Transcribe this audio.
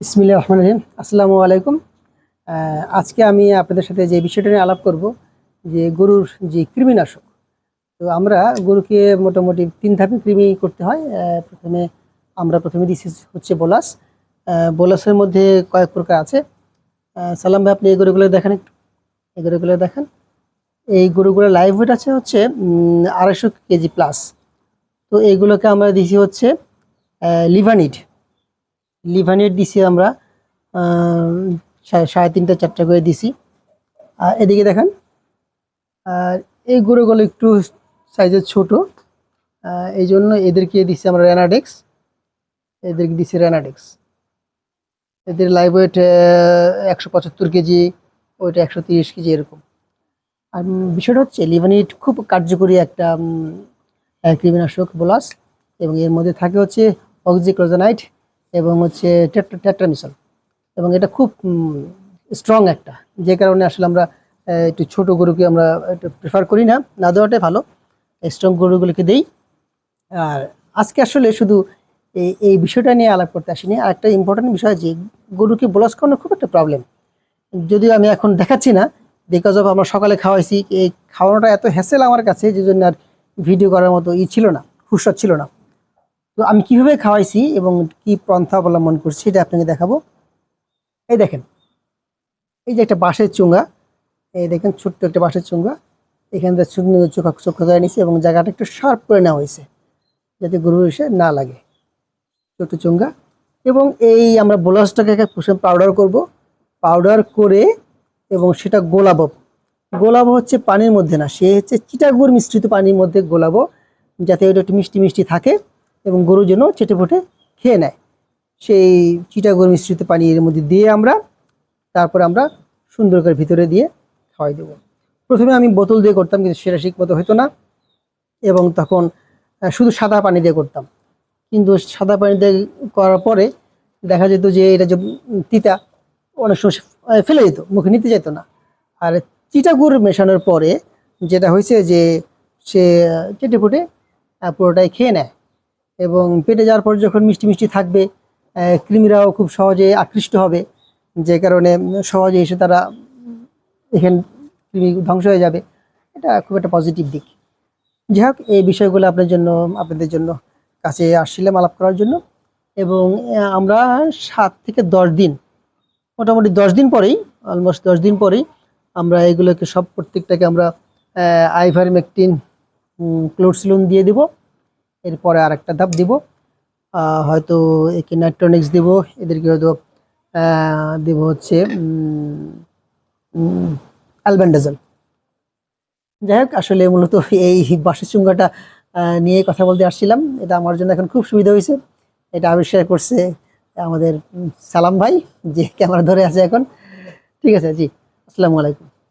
ইসমিল্লা রহমান রহিম। আসসালামু আলাইকুম। আজকে আমি আপনাদের সাথে যে বিষয়টা নিয়ে আলাপ করব, যে গরুর যে কৃমিনাশক, তো আমরা গরুকে মোটামুটি তিন ধাপে কৃমি করতে হয়। প্রথমে আমরা প্রথমে দিচ্ছি হচ্ছে বোলাস। বোলাসের মধ্যে কয়েক প্রকার আছে। সালাম ভাই, আপনি এই গরুগুলো দেখেন একটু। এই গরুগুলো দেখেন। এই গরুগুলো লাইভ ওয়েট আছে হচ্ছে আড়াইশো কেজি প্লাস তো এইগুলোকে আমরা দিছি হচ্ছে লিভানিড লিভানেট দিছি আমরা সাড়ে তিনটা, চারটা করে দিছি। আর এদিকে দেখেন, আর এই গরুগুলো একটু সাইজের ছোট। এই জন্য এদেরকে দিছি আমরা রেনাডেক্স এদেরকে দিছি রেনাডেক্স এদের লাইভ ওয়েট একশো পঁচাত্তর কেজি, ওইটা একশো তিরিশ কেজি এরকম। আর বিষয়টা হচ্ছে লিভানিট খুব কার্যকরী একটা কৃমিনাশক বোলাস এবং এর মধ্যে থাকে হচ্ছে অক্সিক্লোজানাইট এবং হচ্ছে টেট্রামিসল। এবং এটা খুব স্ট্রং একটা। যে কারণে আসলে আমরা একটু ছোট গরুকে আমরা একটু প্রেফার করি না। না দেওয়াটাই ভালো। স্ট্রং গরুগুলোকে দেই। আর আজকে আসলে শুধু এই এই বিষয়টা নিয়ে আলাপ করতে আসিনি। আর একটা ইম্পর্টেন্ট বিষয় যে গরুকে ব্লাস করানো খুব একটা প্রবলেম যদিও আমি এখন দেখাচ্ছি না বিকজ অফ আমরা সকালে খাওয়াইছি। এই খাওয়ানোটা এত হ্যাসেল আমার কাছে যে জন্য আর ভিডিও করার মতো ই ছিল না, ফুরসত ছিল না। তো আমি কীভাবে খাওয়াইছি এবং কি পন্থা অবলম্বন করছি সেটা আপনাকে দেখাবো। এই দেখেন, এই যে একটা বাঁশের চুঙ্গা, এই দেখেন ছোট্ট একটা বাঁশের চুঙ্গা। এখান শুকনো চোখা চোখা করে নিয়েছি এবং জায়গাটা একটু শার্প করে নেওয়া হয়েছে, যাতে গরু এসে না লাগে। ছোট চুঙ্গা এবং এই আমরা বোলাসটাকে পাউডার করব। পাউডার করে এবং সেটা গোলাবো। গোলাবো হচ্ছে পানির মধ্যে না, সে হচ্ছে চিটাগুড় মিশ্রিত পানির মধ্যে গোলাবো, যাতে ওটা একটু মিষ্টি মিষ্টি থাকে। এবং গরু যেন চেটে ফুটে খেয়ে নেয়। সেই চিটাগুড় মিশ্রিত পানি এর মধ্যে দিয়ে আমরা তারপরে আমরা সুন্দর করে ভিতরে দিয়ে খাওয়াই দেবো। প্রথমে আমি বোতল দিয়ে করতাম, কিন্তু সেটা ঠিক মতো হতো না এবং তখন শুধু সাদা পানি দিয়ে করতাম। কিন্তু সাদা পানি দিয়ে করার পরে দেখা যেত যে এটা যে তিতা, অনেক সময় ফেলে যেত, মুখে নিতে যেত না। আর চিটাগুড় মেশানোর পরে যেটা হয়েছে যে সে চেটে ফুটে পুরোটাই খেয়ে নেয়। এবং পেটে যাওয়ার পর যখন মিষ্টি মিষ্টি থাকবে কৃমিরাও খুব সহজে আকৃষ্ট হবে। যে কারণে সহজে এসে তারা এখানে কৃমি ধ্বংস হয়ে যাবে। এটা খুব একটা পজিটিভ দিক। যাই হোক, এই বিষয়গুলো আপনার জন্য, আপনাদের জন্য কাছে আসছিলাম আলাপ করার জন্য। এবং আমরা সাত থেকে দশ দিন, মোটামুটি দশ দিন পরেই অলমোস্ট দশ দিন পরেই আমরা এগুলোকে সব প্রত্যেকটাকে আমরা আইভারমেকটিন ক্লোরসিলুন দিয়ে দিব। এরপরে আর একটা ধাপ দিব। হয়তো একে নাইট্রনিক্স দিব, এদেরকে হয়তো দিব হচ্ছে অ্যালবেন্ডাজল যাই হোক, আসলে মূলত এই বাঁশের চুঙ্গাটা নিয়ে কথা বলতে আসছিলাম। এটা আমার জন্য এখন খুব সুবিধা হয়েছে। এটা আবিষ্কার করছে আমাদের সালাম ভাই, যে ক্যামেরা ধরে আছে এখন। ঠিক আছে, জি। আসসালামু আলাইকুম।